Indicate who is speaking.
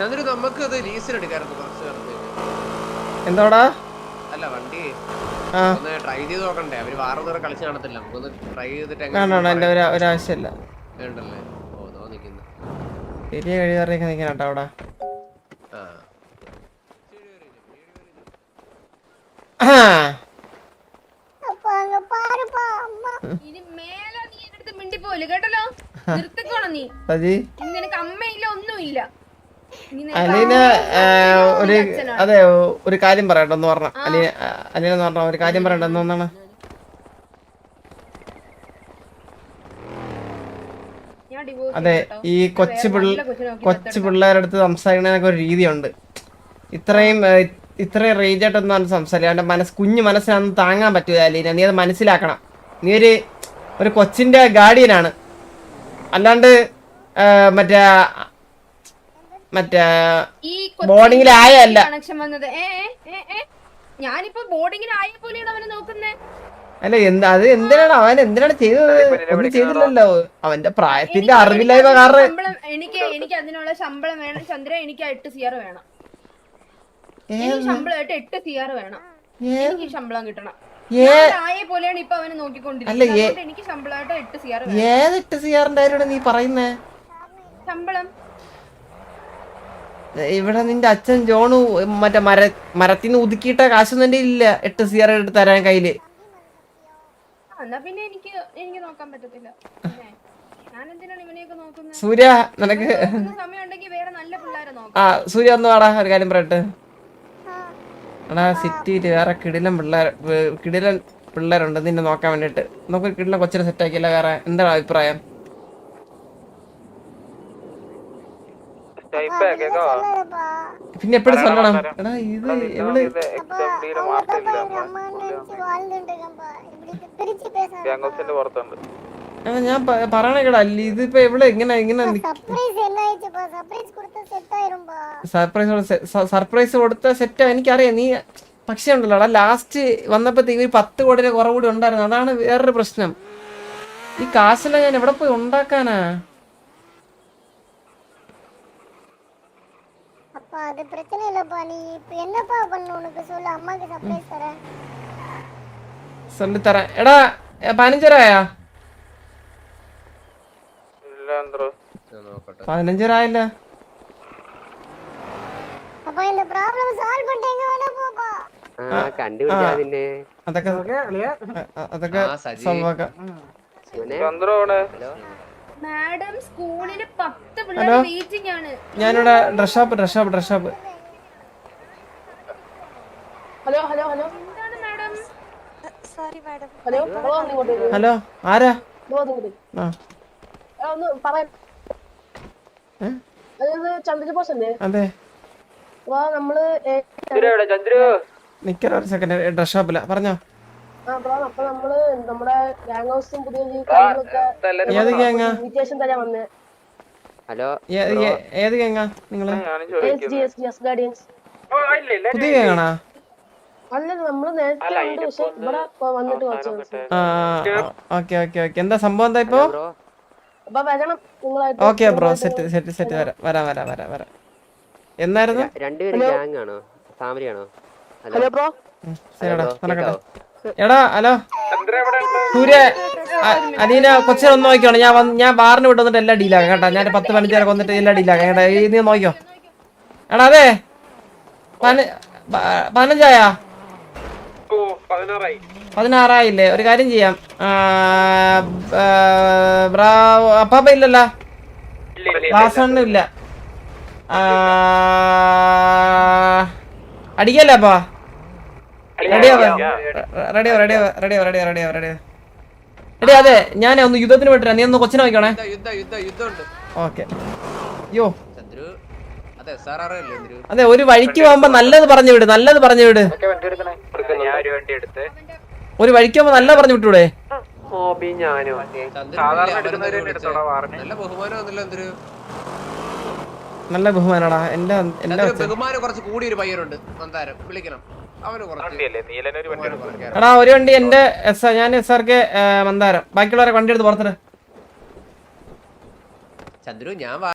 Speaker 1: ചന്ദ്രു നമുക്ക് അത് ലീസിന് എടുക്കാറുണ്ട് കുറച്ച്
Speaker 2: എന്തോടാ?
Speaker 1: അല്ല വണ്ടി. ഒന്ന് ട്രൈ ചെയ്ത് നോക്കണ്ടേ? അവർ വാറ ദൂരം കളിച്ച് കാണത്തില്ല. നമുക്കൊന്ന് ട്രൈ ചെയ്തിട്ട് എങ്ങനെ
Speaker 2: ഒരാവശ്യമില്ല
Speaker 1: വേണ്ടല്ലേ? ഓ നോ നിക്കുന്നു.
Speaker 2: പെരിയ കഴിയാറൊക്കെ നിൽക്കണം കേട്ടോ അവിടെ
Speaker 3: കേട്ടല്ലോ? നിർത്തിക്കോണം നീ. അമ്മയില്ല ഒന്നുമില്ല.
Speaker 2: അലീന ഒരു അതെ ഒരു കാര്യം പറയട്ടെ എന്ന് പറഞ്ഞ അലീന അലീന എന്ന് പറഞ്ഞ ഒരു കാര്യം പറയട്ടെ
Speaker 3: divorce
Speaker 2: അതെ ഈ കൊച്ചു പിള്ള കൊച്ചു പിള്ളേരുടെ അടുത്ത് സംസാരിക്കണതിനൊക്കെ ഒരു രീതിയുണ്ട്. ഇത്രയും ഇത്രയും റേഞ്ചായിട്ടൊന്നും ആയിട്ടൊന്നും അവന് മനസ് മനസ്സ് കുഞ്ഞു മനസ്സിനൊന്നും താങ്ങാൻ പറ്റൂല അലീന. നീ അത് മനസ്സിലാക്കണം. നീ ഒരു ഒരു കൊച്ചിന്റെ ഗാർഡിയനാണ് അല്ലാണ്ട് മറ്റേ മറ്റേ ആയല്ല
Speaker 3: കണക്ഷൻ വന്നത്. ഞാനിപ്പോ പോലെയാണ് അവനെ
Speaker 2: അല്ല എന്ത് അത് എന്തിനാണ് അവൻ എന്തിനാണ് ചെയ്തത്? ഒന്നും ചെയ്തില്ലല്ലോ. അവന്റെ പ്രായത്തിന്റെ അറിവില്ലായ്മ കാരണം.
Speaker 3: എനിക്ക് എനിക്ക് അതിനുള്ള ശമ്പളം വേണം. ചന്ദ്ര എനിക്ക് എട്ട് സിയർ വേണം. എനിക്ക് ശമ്പളമായിട്ട് എട്ട് സിയർ വേണം. എനിക്ക് ശമ്പളം കിട്ടണം.
Speaker 2: ഏ?
Speaker 3: ഞാൻ പോലെയാണ് ഇപ്പൊ അവനെ നോക്കിക്കൊണ്ടിരിക്കുന്നത്.
Speaker 2: അല്ല, ഏ-
Speaker 3: എനിക്ക് ശമ്പളമായിട്ട് എട്ട്
Speaker 2: സിയാറിന്റെ കാര്യമാണ് നീ പറയുന്നേ?
Speaker 3: ശമ്പളം?
Speaker 2: ഇവിടെ നിന്റെ അച്ഛൻ ജോണു മറ്റേ മര മരത്തിൽ നിന്ന് ഒതുക്കിയിട്ട കാശൊന്നും എന്റെ ഇല്ല. എട്ട് സിയർ എടുത്ത് തരാൻ കയ്യിൽ.
Speaker 3: ആ, പിന്നെ എനിക്ക് എനിക്ക് നോക്കാൻ പറ്റത്തില്ല. ഞാൻ എന്തിനാണ് ഇവനെയൊക്കെ നോക്കുന്നത്?
Speaker 2: സൂര്യ നിനക്ക് ആ സൂര്യ ഒന്ന് വാടാ ഒരു കാര്യം പറയട്ടെ. എടാ സിറ്റിയിൽ വേറെ കിടിലൻ പിള്ളേർ കിടിലൻ പിള്ളേരുണ്ട് നിന്നെ നോക്കാൻ വേണ്ടിട്ട് നമുക്ക് കിടിലൻ കൊച്ചിനെ സെറ്റ് ആക്കിയില്ല വേറെ? എന്താണ് അഭിപ്രായം? പിന്നെ എപ്പോഴും சொல்லണം എടാ ഇത് ഇവൾ ഞാൻ പറയണേക്കടാ അല്ല ഇതിപ്പോ എവിടെ? എങ്ങനെ ഇങ്ങനെ സർപ്രൈസ് സർപ്രൈസ് കൊടുത്ത സെറ്റ് എനിക്കറിയാം നീ പക്ഷേ ഉണ്ടല്ലോ ഉണ്ടല്ലോടാ ലാസ്റ്റ് വന്നപ്പോഴത്തേക്ക് ഒരു പത്ത് കോടിയുടെ കുറവ് കൂടി ഉണ്ടായിരുന്നു. അതാണ് വേറൊരു പ്രശ്നം. ഈ കാശെല്ലാം ഞാൻ എവിടെ പോയി ഉണ്ടാക്കാനാ?
Speaker 4: அப்பா அது பிரச்சனை இல்லப்பா நீ இப்ப என்னப்பா பண்ண உனக்கு சொல்லு அம்மாக்கு சர்ப்ரைஸ் தரேன்
Speaker 2: சொல்லித்தரேன் എടാ ഏ, പതിനഞ്ച് രൂപയാ
Speaker 5: ഇല്ല എന്തോ
Speaker 1: ഞാൻ നോക്കട്ടെ
Speaker 2: പതിനഞ്ച് രൂപ ആയില്ല
Speaker 4: அப்பா இந்த ப்ராப்ளம் சால்வ் பண்ணிட்டு எங்க வேணா போப்பா
Speaker 6: കണ്ടുപിടിച്ചാ പിന്നെ
Speaker 2: അതൊക്കെ അ- അ- അതൊക്കെ
Speaker 1: ആ, സജി.
Speaker 2: സംഭവം
Speaker 5: ചന്ദ്ര അവിടെ
Speaker 3: മാഡം സ്കൂളിന് പത്ത് പിള്ളേർ വെയിറ്റിംഗ് ആണ്
Speaker 2: ഞാനിവിടെ dress dress dress
Speaker 3: hello hello hello. എന്താണ്
Speaker 4: madam?
Speaker 3: Sorry madam. Hello
Speaker 2: hello ആരാ? ആ.
Speaker 3: ഒന്ന് പറയാൻ
Speaker 2: നിക്കറ ഒരു സെക്കൻഡ് ഡ്രസ് പറഞ്ഞോ.
Speaker 3: അപ്പൊ നമ്മൾ നമ്മുടെ ഗാങ് ഹൗസും പുതിയ ഈ കാര്യങ്ങളൊക്കെ
Speaker 2: ഏത് ഗ്യാങ്ങാ
Speaker 3: ഇൻവിറ്റേഷൻ തരാൻ വന്നേ?
Speaker 6: ഹലോ?
Speaker 2: ഏ- ഏ- ഏത് ഗ്യാങ്ങാ
Speaker 3: നിങ്ങൾ?
Speaker 5: S
Speaker 3: G S G S guardians
Speaker 2: പുതിയ ഗ്യാങ്ങാണാ
Speaker 3: അല്ല നമ്മൾ നേരത്തെ ഉണ്ട് പക്ഷെ ഇവിടെ ഇപ്പൊ വന്നിട്ട് കുറച്ച് ദിവസം.
Speaker 2: ആ ഓക്കെ ഓക്കെ ഓക്കെ. എന്താ സംഭവം എന്താ ഇപ്പൊ?
Speaker 6: ബ്രോ.
Speaker 3: അപ്പൊ വരണം നിങ്ങളായിട്ട്
Speaker 2: okay bro set set set വരാം വരാം വരാം വരാം വരാം. എന്നായിരുന്നു?
Speaker 6: രണ്ടുപേരും ഗ്യാങ് ആണോ? ഫാമിലി ആണോ
Speaker 3: ഹലോ ബ്രോ.
Speaker 2: ഉം, നടക്കട്ടെ? എടാ ഹലോ. സൂര്യ അലീന കൊച്ചിനെ ഒന്ന് നോക്കിയോ ഞാൻ ഞാൻ ബാറിന് വിട്ട് വന്നിട്ട് എല്ലാം ഡീലാക്കാം കേട്ടോ. ഞാൻ പത്ത് പതിനഞ്ച് വന്നിട്ട് എല്ലാം ഡീലാക്കാം കേട്ടോ. ഈ നീ നോക്കിയോ എടാ അതെ. പതിനഞ്ചായാ?
Speaker 5: പതിനാറായി
Speaker 2: പതിനാറായില്ലേ? ഒരു കാര്യം ചെയ്യാം. അപ്പാപ്പ ഇല്ലല്ലോ? വാസണ്ണും ഇല്ല. അടിക്കല്ലേ അപ്പാ? റെഡിയോ റെഡിയോ റെഡിയോ. റെഡിയോ. റെഡിയോ റെഡിയോ റെഡിയോ എടി അതെ ഞാൻ ഒന്ന് യുദ്ധത്തിന് വിട്ടിരാ നീ ഒന്ന് കൊച്ചിനെ
Speaker 1: വയ്ക്കണേ.
Speaker 2: ഓക്കെ. യോ
Speaker 1: ചന്ദ്രു അതെ
Speaker 2: ഒരു വഴിക്ക് പോകുമ്പോ നല്ലത് പറഞ്ഞു വിട് നല്ലത് പറഞ്ഞു വിട്.
Speaker 5: ഞാൻ ഒരു വണ്ടി എടുത്ത്.
Speaker 2: ഒരു വഴിക്ക് പോകുമ്പോ നല്ലത് പറഞ്ഞു വിട്ടൂടെ.
Speaker 1: നല്ല ബഹുമാനാടാ ഒന്നുമില്ല
Speaker 2: നല്ല ബഹുമാനടാ. എന്റെ എന്റെ
Speaker 1: ബഹുമാനം കുറച്ച് ഒരു പയ്യനുണ്ട്. വിളിക്കണം. അവന് കുറച്ച്
Speaker 5: വണ്ടിയല്ലേ? നീലനൊരു വണ്ടി
Speaker 2: എടാ ഒരു വണ്ടി എന്റെ എസ് ഞാൻ എസ് ആർ കെ മന്ദാരം. ബാക്കിയുള്ളവരെ വണ്ടി എടുത്ത് പുറത്തിട്ട്
Speaker 1: ചന്ദ്രു ഞാൻ